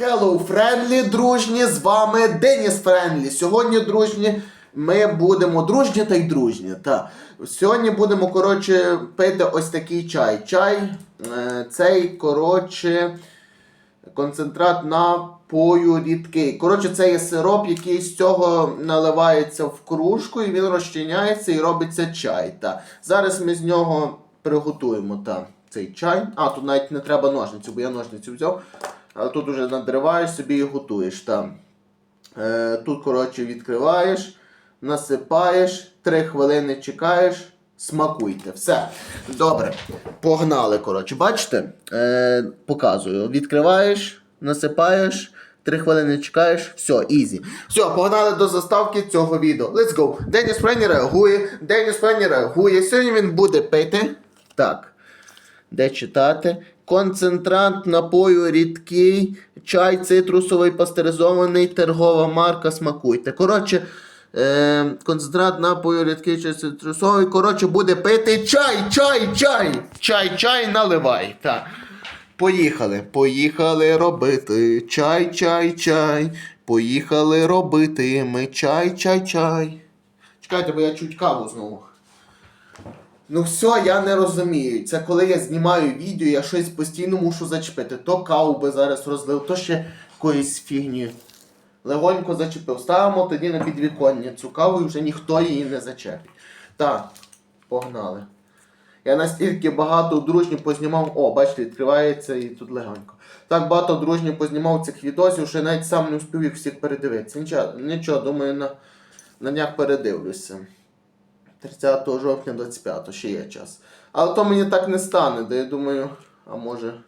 Hello, Френдлі, дружні, з вами Деніс Френдлі. Сьогодні, дружні, ми будемо дружні та й дружні. Та. Сьогодні будемо, коротше, пити ось такий чай. Чай, е, цей, коротше, концентрат напою рідкий. Коротше, це є сироп, який з цього наливається в кружку, і він розчиняється і робиться чай. Та. Зараз ми з нього приготуємо та, цей чай. А, тут навіть не треба ножницю, бо я ножницю взяв. Але тут уже надриваєш собі і готуєш. Там. Е, тут, коротше, відкриваєш, насипаєш, 3 хвилини чекаєш, смакуйте. Все. Добре. Погнали, коротше. Бачите? Е, показую. Відкриваєш, насипаєш. 3 хвилини чекаєш, все, ізі. Все, погнали до заставки цього відео. Let's go. Деніс Френі реагує. Деніс Френі реагує. Сьогодні він буде пити. Так. Де читати? Концентрант напою рідкий, чай цитрусовий пастеризований, торгова марка смакуйте. Коротше, е, концентрант напою рідкий, чай цитрусовий. Коротше, буде пити чай, чай, чай. Чай, чай, наливай. Так. Поїхали. Поїхали робити чай, чай, чай. Поїхали робити ми чай, чай, чай. Чекайте, бо я чуть каву знову. Ну все, я не розумію. Це коли я знімаю відео, я щось постійно мушу зачепити. То каву би зараз розлив, то ще якоїсь фігні. Легонько зачепив. Ставимо тоді на підвіконня цю каву і вже ніхто її не зачепить. Так, погнали. Я настільки багато дружніх познімав. О, бачите, відкривається і тут легонько. Так багато дружніх познімав цих відосів, що навіть сам не успів їх всіх передивитися. Нічого, нічого думаю, на, на днях передивлюся. 30 жовтня 25 ще є час. Але то мені так не стане, де я думаю, а може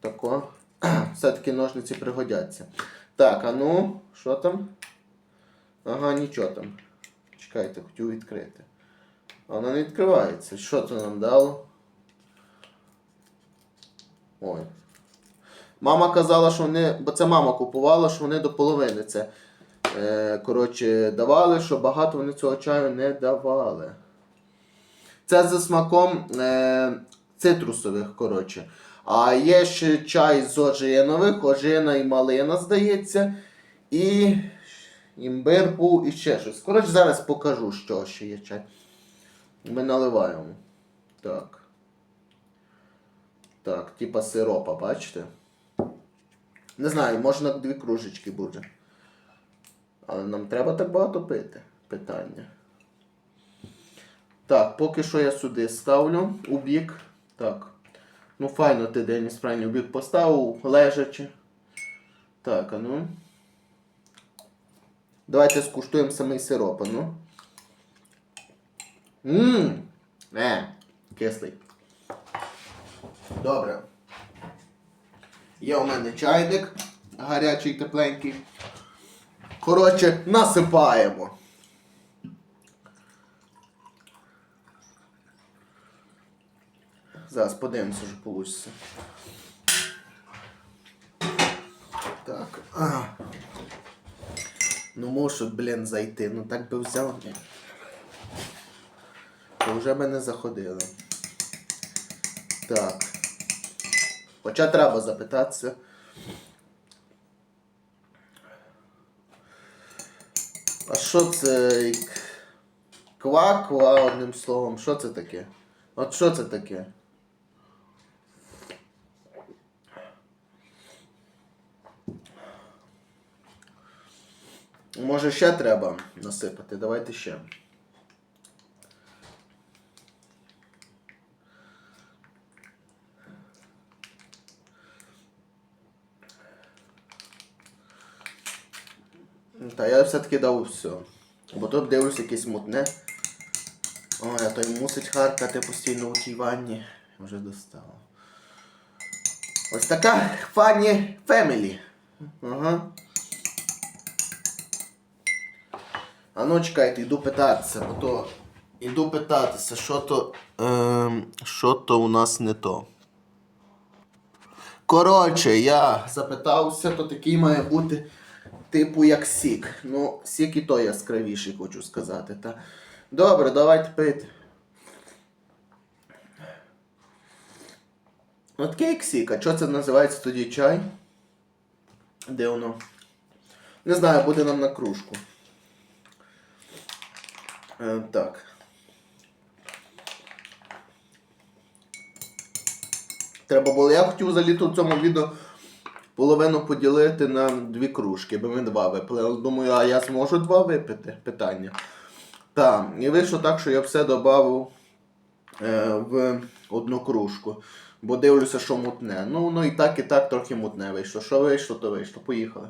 тако. Все-таки ножниці пригодяться. Так, а ну, що там? Ага, нічого там. Чекайте, хотів відкрити. А Воно не відкривається. Що це нам дало? Ой. Мама казала, що вони. Бо це мама купувала, що вони до половини це. Е, коротше, давали, що багато вони цього чаю не давали. Це за смаком е, цитрусових, коротше. А є ще чай з ожинових, ожина і малина, здається. І імбир був і ще щось. Коротше, зараз покажу, що ще є чай. Ми наливаємо. Так. Так, типа сиропа, бачите? Не знаю, можна дві кружечки буде. Але нам треба так багато пити. Питання. Так, поки що я сюди ставлю у бік. Так. Ну, файно ти Деніс правильно у бік поставив, лежачи. Так, а ну. Давайте скуштуємо самий сироп, а ну. Ммм. Е, кислий. Добре. Є у мене чайник гарячий, тепленький. Коротше, насипаємо. Зараз подивимося, що вийде. Так. А. Ну мушу, блін, зайти. Ну так би взяв. То вже би не заходили. Так. Хоча треба запитатися. А що це? Ква-ква, одним словом, що це таке? От що це таке? Може ще треба насипати? Давайте ще. Та я все-таки дав все. Бо тут дивлюсь якесь мутне. Ой, а той мусить харкати постійно у тій ванні. Вже достало. Ось така фані фемілі. Ага. А ну чекайте, йду питатися, бо то. Іду питатися, що то. Ем, що то у нас не то. Коротше, я запитався, то такий має бути типу як сік. Ну, сік і то яскравіший, хочу сказати. Та. Добре, давайте пити. От як сік, а що це називається тоді чай? Де воно? Не знаю, буде нам на кружку. Е, так. Треба було. Я хотів заліти в цьому відео половину поділити на дві кружки, бо ми два випили. Думаю, а я зможу два випити? Питання. Так, і вийшло так, що я все додав е, в одну кружку. Бо дивлюся, що мутне. Ну, ну і так, і так трохи мутне вийшло. Що вийшло, то вийшло. Поїхали.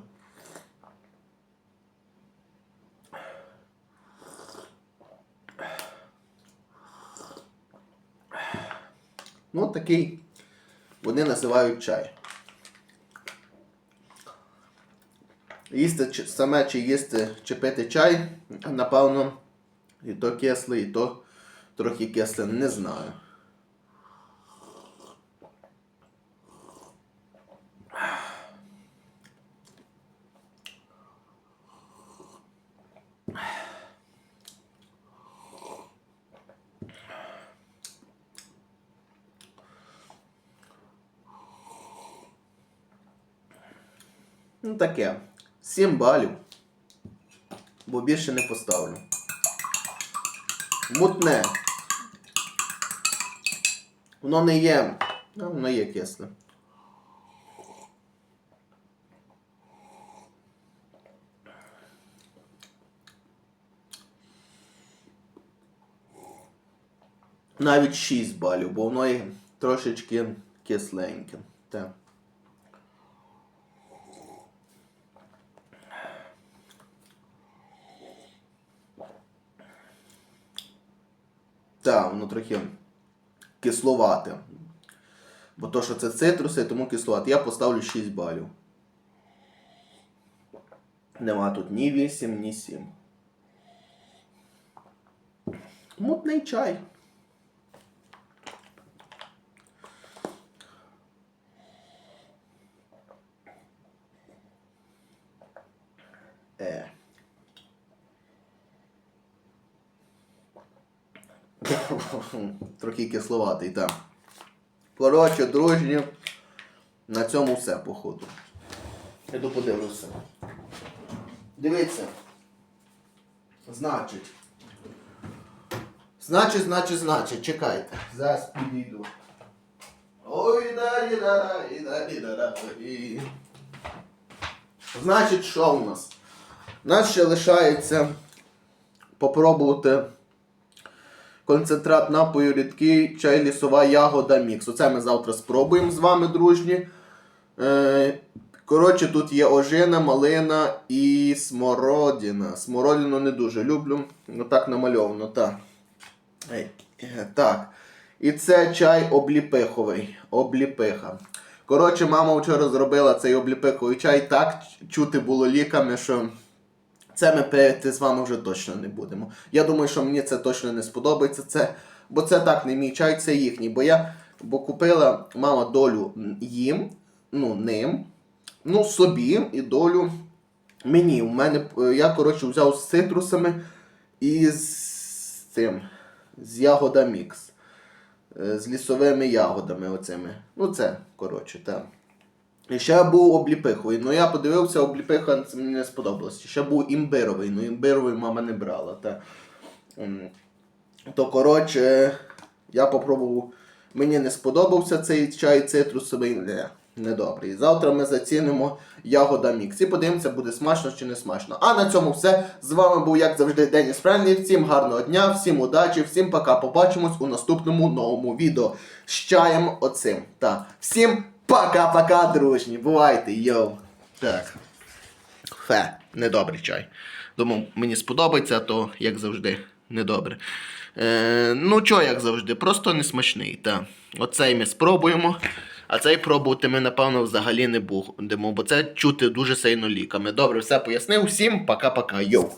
Ну, такий вони називають чай. Їсти саме чи їсти чи пити чай, напевно, і то кислий, і то трохи кисле, не знаю. Ну таке. 7 балів. Бо більше не поставлю. Мутне. Воно не є. Ну, воно є кисле. Навіть 6 балів, бо воно є трошечки кисленьке. Так. Так, воно трохи кисловате. Бо то, що це цитруси, тому кисловате. Я поставлю 6 балів. Нема тут ні 8, ні 7. Мутний чай. Е. Трохи кисловатий, так. Коротше, дружні, на цьому все, походу. Іду подивлюся. Дивіться. Значить. Значить, значить, значить, чекайте. Зараз підійду. Ой, да да да да да Значить, що у нас? У нас ще лишається попробувати концентрат напою рідкий чай лісова ягода мікс. Оце ми завтра спробуємо з вами, дружні. Е, коротше, тут є ожина, малина і смородина. Смородину не дуже люблю. Ну так намальовано, так. Е, Так. І це чай обліпиховий. Обліпиха. Коротше, мама вчора зробила цей обліпиховий чай. Так чути було ліками, що. Це ми пити з вами вже точно не будемо. Я думаю, що мені це точно не сподобається. Це, бо це так не мій чай, це їхній. Бо я бо купила мама долю їм, ну, ним, ну, собі і долю мені. У мене, я, коротше, взяв з цитрусами і з цим, з ягода мікс. Е, З лісовими ягодами оцими. Ну, це, коротше, так. І ще був обліпиховий. Ну я подивився, обліпиха це мені не сподобалося. Ще був імбировий, ну імбировий мама не брала. Та. То коротше, я попробував. Мені не сподобався цей чай цитрусовий. Не, недобрий. Завтра ми зацінимо ягода мікс. І подивимося, буде смачно чи не смачно. А на цьому все. З вами був, як завжди, Деніс Френлі. Всім гарного дня, всім удачі, всім пока. Побачимось у наступному новому відео з чаєм оцим. Та. Всім пока-пока, дружні. Бувайте, йоу. Так. Фе, недобрий чай. Думав, мені сподобається, а то, як завжди, недобре. Е, ну, чо, як завжди, просто не смачний. Та. Оцей ми спробуємо. А цей пробувати ми, напевно, взагалі не будемо, бо це чути дуже сильно ліками. Добре, все пояснив. Всім пока-пока. Йоу.